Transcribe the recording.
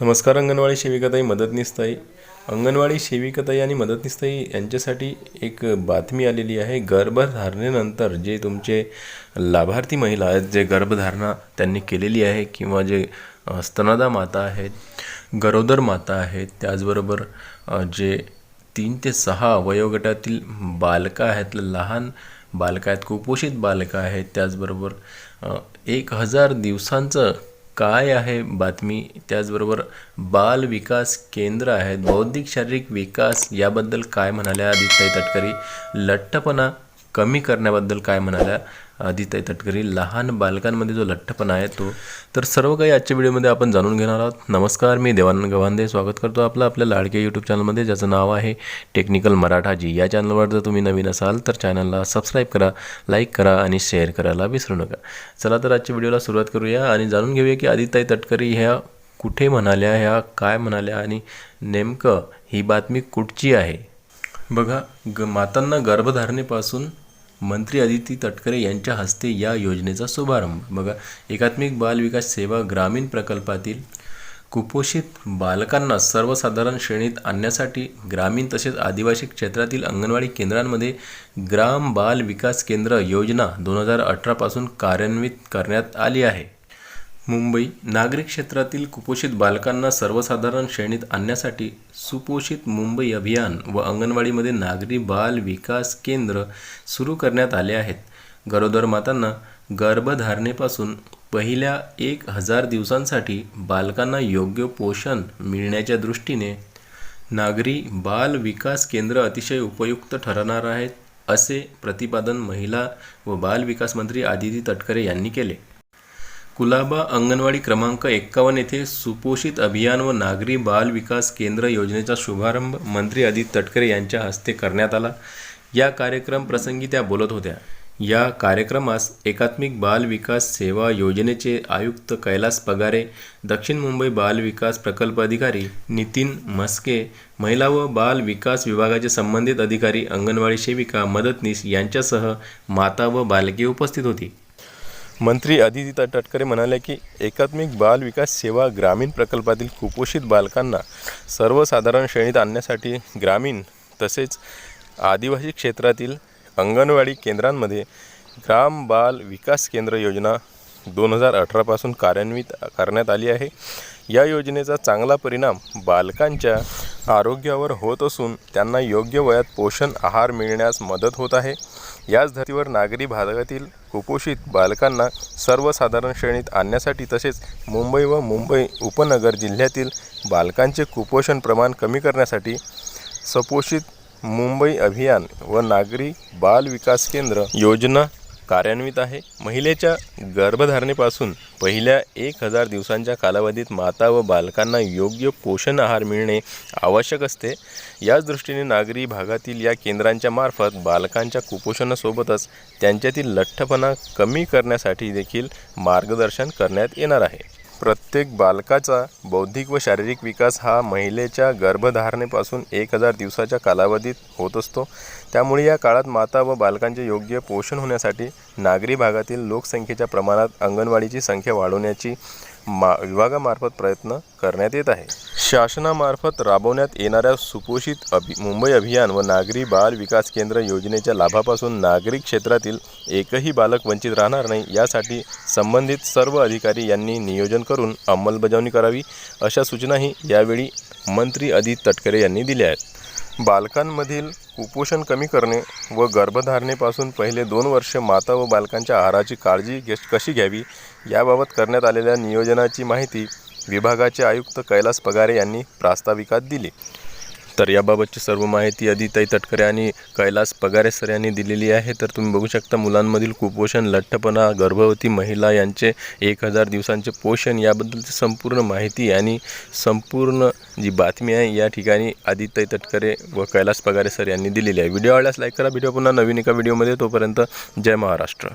नमस्कार अंगणवाडी सेविकाताई मदतनीसताई अंगणवाडी सेविकाताई आणि मदतनीसताई यांच्यासाठी एक बातमी आलेली आहे. गर्भधारणेनंतर जे तुमचे लाभार्थी महिला आहेत जे गर्भधारणा त्यांनी केलेली आहे किंवा जे स्तनदा माता आहेत गरोदर माता आहेत त्याचबरोबर जे तीन ते सहा वयोगटातील बालकं आहेत लहान बालकं आहेत कुपोषित बालकं आहेत त्याचबरोबर एक हजार दिवसांचं काय आहे बातमी? त्याचबरोबर बाल विकास केंद्र आहेत. बौद्धिक शारीरिक विकास याबद्दल काय म्हणाल्या आदित्य तटकरी? लठ्ठपणा कमी करण्याबद्दल काय म्हणाल्या? आदिताई तटकरी लहान बालकांमध्ये जो लठ्ठपणा आहे तो. तर सर्व काही आजच्या व्हिडिओमध्ये आपण जाणून घेणार आहोत. नमस्कार मी देवानंद गव्हांदे. स्वागत करतो आपलं आपल्या लाडके यूट्यूब चॅनलमध्ये ज्याचं नाव आहे टेक्निकल मराठाजी या चॅनलवर जर तुम्ही नवीन असाल तर चॅनलला सबस्क्राईब करा लाईक करा आणि शेअर करायला विसरू नका. चला तर आजच्या व्हिडिओला सुरुवात करूया आणि जाणून घेऊया की आदिताई तटकरी ह्या कुठे म्हणाल्या ह्या काय म्हणाल्या आणि नेमकं ही बातमी कुठची आहे? बघा ग मातांना गर्भधारणेपासून मंत्री अदिती तटकरे यांच्या हस्ते या योजनेचा शुभारंभ. बघा एकात्मिक बाल विकास सेवा ग्रामीण प्रकल्पातील कुपोषित बालकांना सर्वसाधारण श्रेणीत आणण्यासाठी ग्रामीण तसेच आदिवासी क्षेत्रातील अंगणवाडी केंद्रांमध्ये ग्राम बाल विकास केंद्र योजना दोन हजार अठरापासून कार्यान्वित करण्यात आली आहे. मुंबई नागरिक क्षेत्रातील कुपोषित बालकांना सर्वसाधारण श्रेणीत आणण्यासाठी सुपोषित मुंबई अभियान व अंगणवाडीमध्ये नागरी बाल विकास केंद्र सुरू करण्यात आले आहेत. गरोदर मातांना गर्भधारणेपासून पहिल्या एक हजार दिवसांसाठी बालकांना योग्य पोषण मिळण्याच्या दृष्टीने नागरी बाल विकास केंद्र अतिशय उपयुक्त ठरणार आहेत असे प्रतिपादन महिला व बाल विकास मंत्री आदिती तटकरे यांनी केले. कुलाबा अंगणवाडी क्रमांक एक्कावन्न येथे सुपोषित अभियान व नागरी बाल विकास केंद्र योजनेचा शुभारंभ मंत्री अदित तटकरे यांच्या हस्ते करण्यात आला. या कार्यक्रम प्रसंगी त्या बोलत होत्या. या कार्यक्रमास एकात्मिक बाल विकास सेवा योजनेचे आयुक्त कैलास पगारे दक्षिण मुंबई बाल विकास प्रकल्प अधिकारी नितीन मस्के महिला व बाल विकास विभागाचे संबंधित अधिकारी अंगणवाडी सेविका मदतनीस यांच्यासह माता व बालके उपस्थित होती. मंत्री अदिती तटकरे म्हणाले की एकात्मिक बाल विकास सेवा ग्रामीण प्रकल्पातील कुपोषित बालकांना सर्वसाधारण श्रेणीत आणण्यासाठी ग्रामीण तसेच आदिवासी क्षेत्रातील अंगणवाडी केंद्रांमध्ये ग्राम बाल विकास केंद्र योजना दोन हजार अठरापासून कार्यान्वित करण्यात आली आहे. या योजनेचा चांगला परिणाम बालकांच्या आरोग्यावर होत असून त्यांना योग्य वयात पोषण आहार मिळण्यास मदत होत आहे. याच धर्तीवर नागरी भागातील कुपोषित बालकांना सर्वसाधारण श्रेणीत आणण्यासाठी तसेच मुंबई व मुंबई उपनगर जिल्ह्यातील बालकांचे कुपोषण प्रमाण कमी करण्यासाठी सपोषित मुंबई अभियान व नागरी बाल विकास केंद्र योजना कार्यान्वित आहे. महिलेच्या गर्भधारणेपासून पहिल्या एक हजार दिवसांच्या कालावधीत माता व बालकांना योग्य पोषण आहार मिळणे आवश्यक असते. याच दृष्टीने नागरी भागातील या केंद्रांच्या मार्फत बालकांच्या कुपोषणासोबतच त्यांच्यातील लठ्ठपणा कमी करण्यासाठी देखील मार्गदर्शन करण्यात येणार आहे. प्रत्येक बालकाचा बौद्धिक व शारीरिक विकास हा महिलेच्या गर्भधारणेपासून एक हजार दिवसाच्या कालावधीत होत असतो. त्यामुळे या काळात माता व बालकांचे योग्य पोषण होण्यासाठी नागरी भागातील लोकसंख्येच्या प्रमाणात अंगणवाडीची संख्या वाढवण्याची मा विभागामार्फत प्रयत्न करण्यात येत आहे. शासनामार्फत राबवण्यात येणाऱ्या सुपोषित अभि मुंबई अभियान व नागरी बाल विकास केंद्र योजनेच्या लाभापासून नागरिक क्षेत्रातील एकही बालक वंचित राहणार नाही यासाठी संबंधित सर्व अधिकारी यांनी नियोजन करून अंमलबजावणी करावी अशा सूचनाही यावेळी मंत्री अदित तटकरे यांनी दिल्या आहेत. बालकांमधील कुपोषण कमी करणे व गर्भधारणेपासून पहिले दोन वर्ष माता व बालकांच्या आहाराची काळजी घे कशी घ्यावी याबाबत करण्यात आलेल्या नियोजनाची माहिती विभागाचे आयुक्त कैलास पगारे यांनी प्रास्ताविकात दिली. तर याबाबतची सर्व माहिती अदिताई तटकरे आणि कैलास पगारे सर यांनी दिलेली आहे. तर तुम्ही बघू शकता मुलांमधील कुपोषण लठ्ठपणा गर्भवती महिला यांचे एक हजार दिवसांचे पोषण याबद्दलची संपूर्ण माहिती आणि संपूर्ण जी बातमी आहे या ठिकाणी आदिताई तटकरे व कैलास पगारे सर यांनी दिलेली आहे. व्हिडिओ आवडल्यास लाईक करा. व्हिडिओ पुन्हा नवीन एका व्हिडिओमध्ये. तोपर्यंत जय महाराष्ट्र.